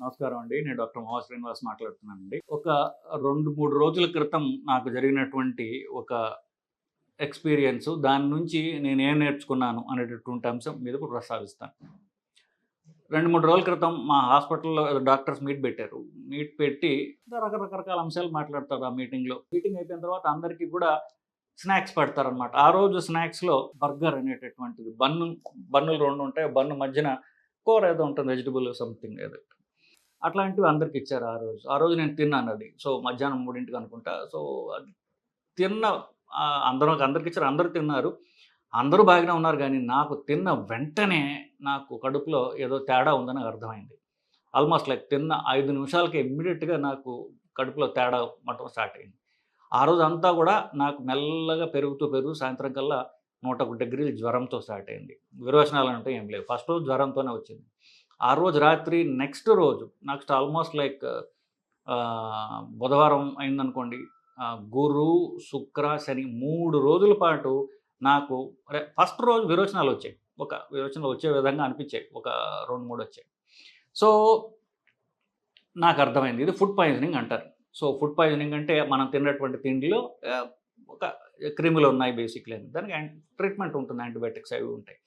నమస్కారం అండి. నేను డాక్టర్ మోహన్ శ్రీనివాస్ మాట్లాడుతున్నానండి. ఒక రెండు మూడు రోజుల క్రితం నాకు జరిగినటువంటి ఒక ఎక్స్పీరియన్స్ దాని నుంచి నేను ఏం నేర్చుకున్నాను అనేటటువంటి అంశం మీద ఇప్పుడు ప్రస్తావిస్తాను. రెండు మూడు రోజుల క్రితం మా హాస్పిటల్లో డాక్టర్స్ మీట్ పెట్టారు. మీట్ పెట్టి రకరకరకాల అంశాలు మాట్లాడతారు ఆ మీటింగ్లో. మీటింగ్ అయిపోయిన తర్వాత అందరికీ కూడా స్నాక్స్ పెడతారనమాట ఆ రోజు స్నాక్స్లో బర్గర్ అనేటటువంటిది. బన్ను బన్నులు రెండు ఉంటాయి. బన్ను మధ్యన కూర ఏదో ఉంటుంది వెజిటబుల్ సంథింగ్ ఏదో. అట్లాంటివి అందరికి ఇచ్చారు ఆ రోజు. ఆ రోజు నేను తిన్నాను అది. సో మధ్యాహ్నం మూడింటికి అనుకుంటా. సో అది తిన్న అందరం అందరికి ఇచ్చారు. అందరూ తిన్నారు. అందరూ బాగానే ఉన్నారు కానీ నాకు తిన్న వెంటనే నాకు కడుపులో ఏదో తేడా ఉందని నాకు అర్థమైంది. ఆల్మోస్ట్ లైక్ తిన్న ఐదు నిమిషాలకి ఇమ్మీడియట్గా నాకు కడుపులో తేడా మటం స్టార్ట్ అయింది. ఆ రోజు అంతా కూడా నాకు మెల్లగా పెరుగుతూ పెరుగు సాయంత్రం కల్లా నూట ఒక డిగ్రీలు జ్వరంతో స్టార్ట్ అయింది. విరోచనాలు అంటే ఏం లేవు. ఫస్ట్ రోజు జ్వరంతోనే వచ్చింది. ఆ రోజు రాత్రి నెక్స్ట్ రోజు నెక్స్ట్ ఆల్మోస్ట్ లైక్ బుధవారం అయిందనుకోండి గురు శుక్ర శని మూడు రోజుల పాటు నాకు ఫస్ట్ రోజు విరోచనాలు వచ్చాయి. ఒక విరోచనలు వచ్చే విధంగా అనిపించాయి. ఒక రెండు మూడు వచ్చాయి. సో నాకు అర్థమైంది. ఇది ఫుడ్ పాయిజనింగ్ అంటారు. సో ఫుడ్ పాయిజనింగ్ అంటే మనం తిన్నటువంటి తిండిలో ఒక క్రిములు ఉన్నాయి బేసిక్లీ దానికి ట్రీట్మెంట్ ఉంటుంది యాంటీబయాటిక్స్ అవి ఉంటాయి.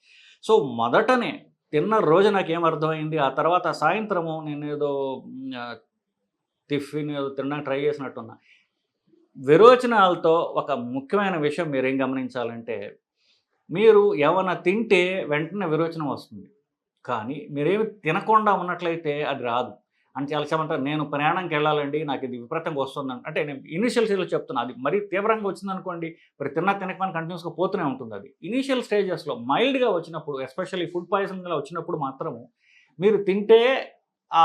సో మొదటనే తిన్న రోజు నాకు అర్థమైంది? ఆ తర్వాత సాయంత్రము నేను ఏదో టిఫిన్ ఏదో తినడానికి ట్రై చేసినట్టున్నా. విరోచనాలతో ఒక ముఖ్యమైన విషయం మీరు ఏం గమనించాలంటే మీరు ఏమైనా తింటే వెంటనే విరోచనం వస్తుంది. కానీ మీరేమి తినకుండా ఉన్నట్లయితే అది రాదు. అని చాలా నేను ప్రయాణంకి వెళ్ళాలండి నాకు ఇది విపరీతంగా వస్తుందని. అంటే నేను ఇనీషియల్ స్టేజ్లో చెప్తున్నా అది మరీ తీవ్రంగా వచ్చిందనుకోండి మరి తిన్నా తినకమని కంటిన్యూస్గా పోతూనే ఉంటుంది అది. ఇనీషియల్ స్టేజెస్లో మైల్డ్గా వచ్చినప్పుడు ఎస్పెషల్లీ ఫుడ్ పాయిజన్గా వచ్చినప్పుడు మాత్రము మీరు తింటే ఆ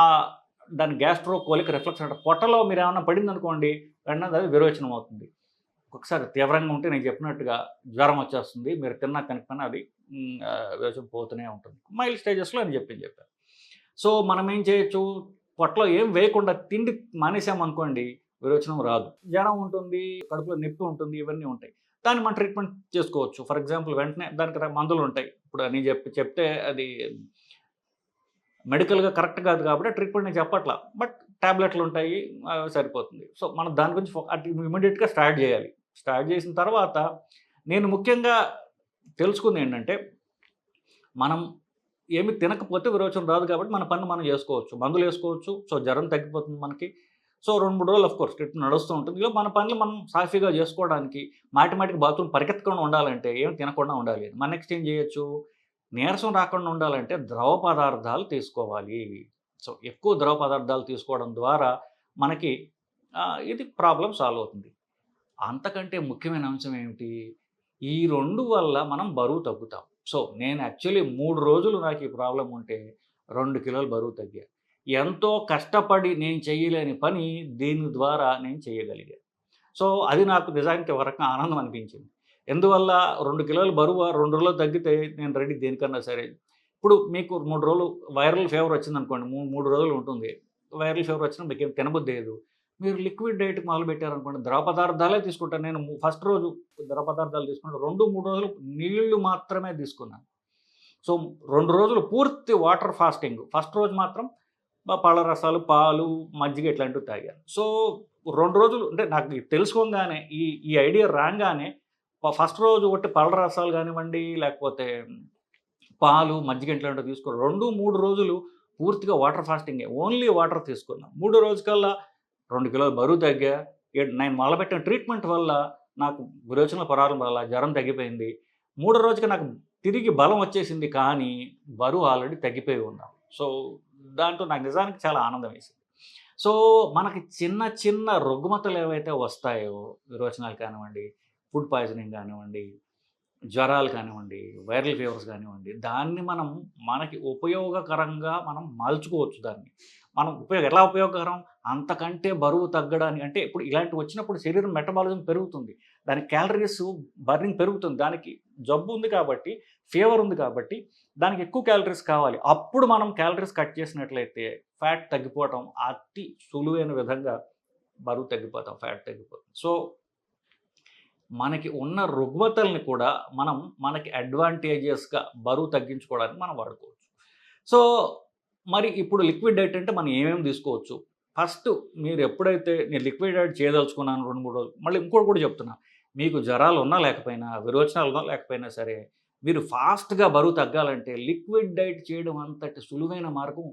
దాని గ్యాస్ట్రో కోలిక్ రిఫ్లెక్స్ అంటే పొట్టలో మీరు ఏమైనా పడింది అనుకోండి వెంటనే అది విరోచనం అవుతుంది. ఒకసారి తీవ్రంగా ఉంటే నేను చెప్పినట్టుగా జ్వరం వచ్చేస్తుంది మీరు తిన్నా తినకపోయినా అది మ్, విరోచనం పోతూనే ఉంటుంది. మైల్డ్ స్టేజెస్లో అని చెప్పి చెప్పారు సో మనం ఏం చేయొచ్చు? పొట్టలో ఏం వేయకుండా తిండి మానేసామనుకోండి విరోచనం రాదు. జ్వరం ఉంటుంది కడుపులో నొప్పి ఉంటుంది ఇవన్నీ ఉంటాయి. దాన్ని మనం ట్రీట్మెంట్ చేసుకోవచ్చు. ఫర్ ఎగ్జాంపుల్ వెంటనే దానికి మందులు ఉంటాయి. ఇప్పుడు అని చెప్పి చెప్తే అది మెడికల్గా కరెక్ట్ కాదు కాబట్టి ట్రీట్మెంట్ నేను చెప్పట్లా. బట్ ట్యాబ్లెట్లు ఉంటాయి సరిపోతుంది. సో మనం దాని గురించి అటు ఇమీడియట్గా స్టార్ట్ చేయాలి. స్టార్ట్ చేసిన తర్వాత నేను ముఖ్యంగా తెలుసుకుంది ఏంటంటే మనం ఏమి తినకపోతే విరోచనం రాదు కాబట్టి మన పని మనం చేసుకోవచ్చు మందులు వేసుకోవచ్చు. సో జ్వరం తగ్గిపోతుంది మనకి. సో రెండు మూడు రోజులు ఆఫ్ కోర్స్ ట్రీట్మెంట్ నడుస్తూ ఉంటుంది. ఇలా మన పనులు మనం సాఫీగా చేసుకోవడానికి మాటిమాటికి బాత్రూమ్ పరిగెత్తకుండా ఉండాలంటే ఏం తినకుండా ఉండాలి. మన నెక్స్ట్ ఏం చేయొచ్చు? నీరసం రాకుండా ఉండాలంటే ద్రవ పదార్థాలు తీసుకోవాలి. సో ఎక్కువ ద్రవ పదార్థాలు తీసుకోవడం ద్వారా మనకి ఇది ప్రాబ్లం సాల్వ్ అవుతుంది. అంతకంటే ముఖ్యమైన అంశం ఏమిటి? ఈ రెండు వల్ల మనం బరువు తగ్గుతాం. సో నేను యాక్చువల్లీ మూడు రోజులు నాకు ఈ ప్రాబ్లం ఉంటే రెండు కిలోలు బరువు తగ్గా. ఎంతో కష్టపడి నేను చేయలేని పని దీని ద్వారా నేను చేయగలిగాను సో అది నాకు నిజానికి వరకు ఆనందం అనిపించింది. ఎందువల్ల రెండు కిలోలు బరువు రెండు రోజులు తగ్గితే నేను రెడీ దేనికన్నా సరే. ఇప్పుడు మీకు మూడు రోజులు వైరల్ ఫీవర్ వచ్చింది అనుకోండి మూడు మూడు రోజులు ఉంటుంది. వైరల్ ఫీవర్ వచ్చినా మీకు ఏం తినబుద్ధి లేదు. మీరు లిక్విడ్ డైట్ మొదలు పెట్టారనుకోండి ద్రవ పదార్థాలే తీసుకుంటాను. నేను ఫస్ట్ రోజు ద్రవ పదార్థాలు తీసుకుంటాను రెండు మూడు రోజులు నీళ్ళు మాత్రమే తీసుకున్నాను. సో రెండు రోజులు పూర్తి వాటర్ ఫాస్టింగ్ ఫస్ట్ రోజు మాత్రం పళ్ళ రసాలు పాలు మజ్జిగ ఇట్లాంటివి తాగాను. సో రెండు రోజులు అంటే నాకు తెలుసుకోగానే ఈ ఈ ఐడియా రాగానే ఫస్ట్ రోజు ఒకటి పళ్ళ రసాలు కానివ్వండి లేకపోతే పాలు మజ్జిగ ఇట్లాంటివి తీసుకో రెండు మూడు రోజులు పూర్తిగా వాటర్ ఫాస్టింగే ఓన్లీ వాటర్ తీసుకున్నాం మూడు రోజుకల్లా రెండు కిలోలు బరువు తగ్గా నేను మొదలుపెట్టిన ట్రీట్మెంట్ వల్ల నాకు విరోచన పరారం వల్ల జ్వరం తగ్గిపోయింది. మూడో రోజుకి నాకు తిరిగి బలం వచ్చేసింది కానీ బరువు ఆల్రెడీ తగ్గిపోయి ఉన్నాం. సో దాంట్లో నాకు నిజానికి చాలా ఆనందం వేసింది. సో మనకి చిన్న చిన్న రుగ్మతలు ఏవైతే వస్తాయో విరోచనాలు కానివ్వండి ఫుడ్ పాయిజనింగ్ కానివ్వండి జ్వరాలు కానివ్వండి వైరల్ ఫీవర్స్ కానివ్వండి దాన్ని మనం మనకి ఉపయోగకరంగా మనం మలుచుకోవచ్చు దాన్ని. మనం ఉపయోగ ఎలా ఉపయోగకరం? అంతకంటే బరువు తగ్గడానికి అంటే ఇప్పుడు ఇలాంటివి వచ్చినప్పుడు శరీరం మెటబాలిజం పెరుగుతుంది. దాని క్యాలరీస్ బర్నింగ్ పెరుగుతుంది. దానికి జబ్బు ఉంది కాబట్టి ఫీవర్ ఉంది కాబట్టి దానికి ఎక్కువ క్యాలరీస్ కావాలి. అప్పుడు మనం క్యాలరీస్ కట్ చేసినట్లయితే ఫ్యాట్ తగ్గిపోవటం అతి సులువైన విధంగా బరువు తగ్గిపోతాం ఫ్యాట్ తగ్గిపోతాం. సో మనకి ఉన్న రుగ్మతల్ని కూడా మనం మనకి అడ్వాంటేజెస్గా బరువు తగ్గించుకోవడానికి మనం వాడుకోవచ్చు. సో మరి ఇప్పుడు లిక్విడ్ డైట్ అంటే మనం ఏమేమి తీసుకోవచ్చు? ఫస్ట్ మీరు ఎప్పుడైతే నేను లిక్విడ్ డైట్ చేయదలుచుకున్నాను రెండు మూడు రోజులు మళ్ళీ ఇంకోటి కూడా చెప్తున్నా. మీకు జ్వరాలు ఉన్నా లేకపోయినా విరోచనాలు ఉన్నా లేకపోయినా సరే మీరు ఫాస్ట్గా బరువు తగ్గాలంటే లిక్విడ్ డైట్ చేయడం అంతటి సులువైన మార్గం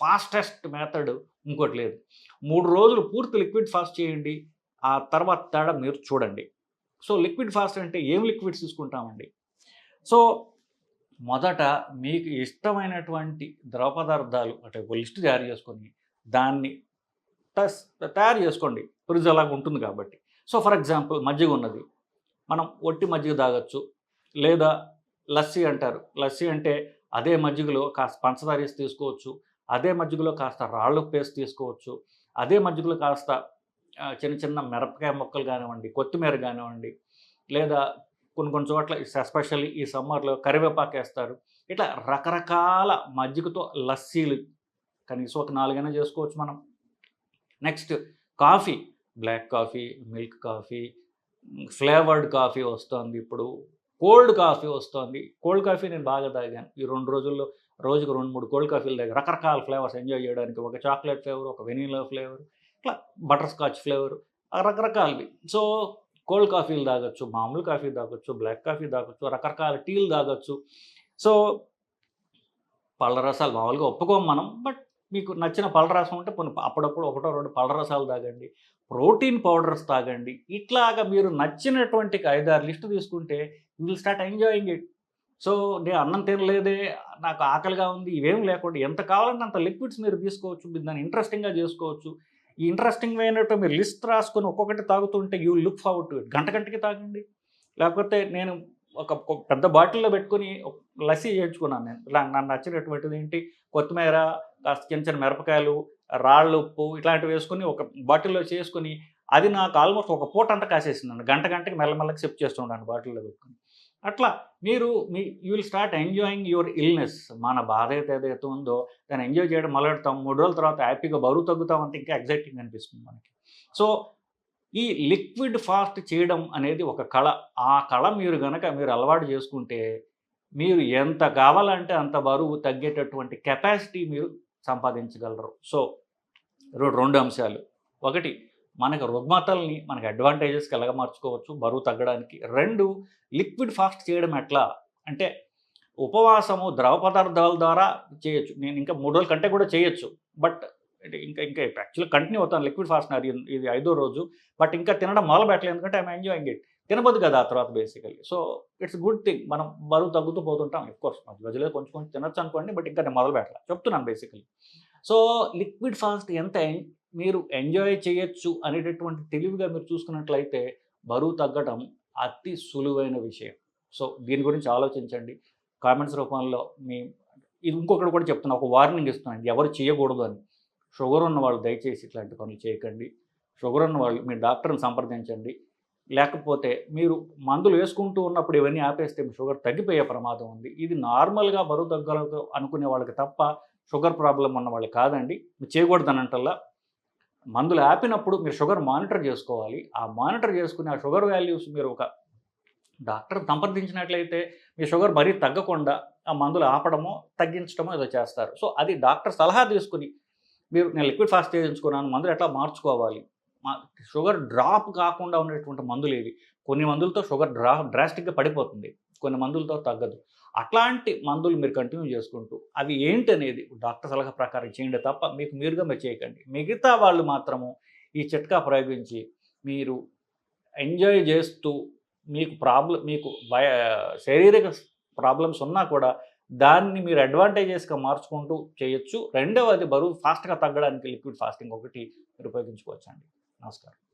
ఫాస్టెస్ట్ మెథడ్ ఇంకోటి లేదు. మూడు రోజులు పూర్తి లిక్విడ్ ఫాస్ట్ చేయండి. ఆ తర్వాత తేడా మీరు చూడండి. సో లిక్విడ్ ఫాస్ట్ అంటే ఏం లిక్విడ్స్ తీసుకుంటామండి? సో మొదట మీకు ఇష్టమైనటువంటి ద్రవ పదార్థాలు అంటే ఒక లిస్ట్ తయారు చేసుకొని దాన్ని టస్ తయారు చేసుకోండి. ఫ్రిడ్జ్ అలాగ ఉంటుంది కాబట్టి. సో ఫర్ ఎగ్జాంపుల్ మజ్జిగ ఉన్నది. మనం ఒట్టి మజ్జిగ తాగొచ్చు. లేదా లస్సీ అంటారు. లస్సీ అంటే అదే మజ్జిగలో కాస్త పంచదార వేసి తీసుకోవచ్చు. అదే మజ్జిగలో కాస్త రాళ్ళు పేస్ట్ తీసుకోవచ్చు. అదే మజ్జిగలో కాస్త చిన్న చిన్న మిరపకాయ ముక్కలు కానివ్వండి కొత్తిమీర కానివ్వండి లేదా కొన్ని కొన్ని చోట్ల ఎస్పెషల్లీ ఈ సమ్మర్లో కరివేపాకు వేస్తారు ఇట్లా రకరకాల మజ్జిగతో లస్సీలు కనీసం ఒక నాలుగైనా చేసుకోవచ్చు మనం. Next coffee black coffee milk coffee flavoured coffee వస్తుంది ఇప్పుడు కోల్డ్ కాఫీ వస్తుంది. కోల్డ్ కాఫీ నేను బాగా తాగాను. ఈ రెండు రోజుల్లో రోజుకు రెండు మూడు కోల్డ్ కాఫీలు తాగి రకరకాల ఫ్లేవర్స్ ఎంజాయ్ చేయడానికి ఒక చాక్లెట్ ఫ్లేవర్ ఒక వెనీలా ఫ్లేవర్ ఇట్లా బటర్ స్కాచ్ ఫ్లేవర్ రకరకాలవి. సో కోల్డ్ కాఫీలు తాగొచ్చు మామూలు కాఫీ తాగొచ్చు బ్లాక్ కాఫీ తాగొచ్చు రకరకాల టీలు తాగొచ్చు. సో పళ్ళ రసాలు మామూలుగా ఒప్పుకోం మనం బట్ మీకు నచ్చిన పళ్ళ రసం ఉంటే కొన్ని అప్పుడప్పుడు ఒకటో రెండు పళ్ళ రసాలు తాగండి ప్రోటీన్ పౌడర్స్ తాగండి. ఇట్లాగా మీరు నచ్చినటువంటి ఐదారు లిస్ట్ తీసుకుంటే you will start enjoying it. So నేను అన్నం తినలేదే నాకు ఆకలిగా ఉంది ఇవేం లేకుండా ఎంత కావాలంటే అంత లిక్విడ్స్ మీరు తీసుకోవచ్చు మీరు దాన్ని ఇంట్రెస్టింగ్గా చేసుకోవచ్చు. ఈ ఇంట్రెస్టింగ్ అయినట్టు మీరు లిస్ట్ రాసుకొని ఒక్కొక్కటి తాగుతుంటే you look forward to it గంట గంటకి తాగండి. లేకపోతే నేను ఒక పెద్ద బాటిల్లో పెట్టుకొని లస్సీ చేయించుకున్నాను నేను. ఇలా నాకు నచ్చినటువంటిది ఏంటి? కొత్తిమీర కాస్త చిన్న చిన్న మిరపకాయలు రాళ్ళు ఉప్పు ఇట్లాంటివి వేసుకొని ఒక బాటిల్లో చేసుకొని అది నాకు ఆల్మోస్ట్ ఒక పూట అంతా కాసేసిందండి. గంట గంటకి మెల్లమెల్లకి సిప్ చేస్తుండాను బాటిల్లో పెట్టుకుని. అట్లా మీరు మీ you will start enjoying your illness మన బాధ అయితే ఏదైతే ఉందో దాన్ని ఎంజాయ్ చేయడం మొదలెడతాం. మూడు రోజుల తర్వాత హ్యాపీగా బరువు తగ్గుతాం అంటే ఇంకా ఎగ్జైటింగ్ అనిపిస్తుంది మనకి. సో ఈ లిక్విడ్ ఫాస్ట్ చేయడం అనేది ఒక కళ. ఆ కళ మీరు గనక మీరు అలవాటు చేసుకుంటే మీరు ఎంత కావాలంటే అంత బరువు తగ్గేటటువంటి కెపాసిటీ మీరు సంపాదించగలరు. సో రెండు రెండు అంశాలు. ఒకటి మనకు రుగ్మతల్ని మనకి అడ్వాంటేజెస్కి ఎలాగ మార్చుకోవచ్చు బరువు తగ్గడానికి. రెండు లిక్విడ్ ఫాస్ట్ చేయడం ఎట్లా? అంటే ఉపవాసము ద్రవ పదార్థాల ద్వారా చేయొచ్చు. నేను ఇంకా మూడు రోజుల కంటే కూడా చేయొచ్చు. బట్ అంటే ఇంకా ఇంకా యాక్చువల్గా కంటిన్యూ అవుతాను. లిక్విడ్ ఫాస్ట్ అది ఇది ఐదో రోజు. బట్ ఇంకా తినడం మొదలు పెట్టలేదు. ఎందుకంటే ఐఎమ్ ఎంజాయింగ్ ఇట్ తినబోదు కదా ఆ తర్వాత basically so it's good thing మనం బరువు తగ్గుతూ పోతుంటాం. ఎఫ్ కోర్స్ మధ్య మధ్యలో కొంచెం కొంచెం తినొచ్చు అనుకోండి. బట్ ఇంకా నేను మొదలు పెట్టాలి. చెప్తున్నాను బేసికల్లీ సో లిక్విడ్ ఫాస్ట్ ఎంత మీరు ఎంజాయ్ చేయొచ్చు అనేటటువంటి తెలివిగా మీరు చూసుకున్నట్లయితే బరువు తగ్గడం అతి సులువైన విషయం. సో దీని గురించి ఆలోచించండి. కామెంట్స్ రూపంలో మీ ఇది ఇంకొకటి కూడా చెప్తున్నా ఒక వార్నింగ్ ఇస్తున్నాను. ఎవరు చేయకూడదు అని. షుగర్ ఉన్న వాళ్ళు దయచేసి ఇట్లాంటి పనులు చేయకండి. షుగర్ ఉన్న వాళ్ళు మీ డాక్టర్ని సంప్రదించండి. లేకపోతే మీరు మందులు వేసుకుంటూ ఉన్నప్పుడు ఇవన్నీ ఆపేస్తే మీ షుగర్ తగ్గిపోయే ప్రమాదం ఉంది. ఇది నార్మల్గా బరువు తగ్గలదు అనుకునే వాళ్ళకి తప్ప షుగర్ ప్రాబ్లం ఉన్న వాళ్ళు కాదండి. మీరు చేయకూడదనంటల్లా మందులు ఆపినప్పుడు మీరు షుగర్ మానిటర్ చేసుకోవాలి. ఆ మానిటర్ చేసుకుని ఆ షుగర్ వాల్యూస్ మీరు ఒక డాక్టర్ సంప్రదించినట్లయితే మీ షుగర్ మరీ తగ్గకుండా ఆ మందులు ఆపడమో తగ్గించడమో ఏదో చేస్తారు. సో అది డాక్టర్ సలహా తీసుకుని మీరు నేను లిక్విడ్ ఫాస్ట్ చేయించుకున్నాను మందులు ఎట్లా మార్చుకోవాలి? మా- షుగర్ డ్రాప్ కాకుండా ఉండేటువంటి మందులు ఏవి? కొన్ని మందులతో షుగర్ డ్రా డ్రాస్టిక్గా పడిపోతుంది. కొన్ని మందులతో తగ్గదు. అట్లాంటి మందులు మీరు కంటిన్యూ చేసుకుంటూ అవి ఏంటి అనేది డాక్టర్ సలహా ప్రకారం చేయండి తప్ప మీకు మీరుగా మీరు చేయకండి. మిగతా వాళ్ళు మాత్రము ఈ చిట్కా ప్రయోగించి మీరు ఎంజాయ్ చేస్తూ మీకు ప్రాబ్లం మీకు భయ శారీరక ప్రాబ్లమ్స్ ఉన్నా కూడా దాన్ని మీరు అడ్వాంటేజెస్గా మార్చుకుంటూ చేయొచ్చు. రెండవది బరువు ఫాస్ట్గా తగ్గడానికి లిక్విడ్ ఫాస్టింగ్ ఒకటి మీరు ఉపయోగించుకోవచ్చండి. నమస్కారం.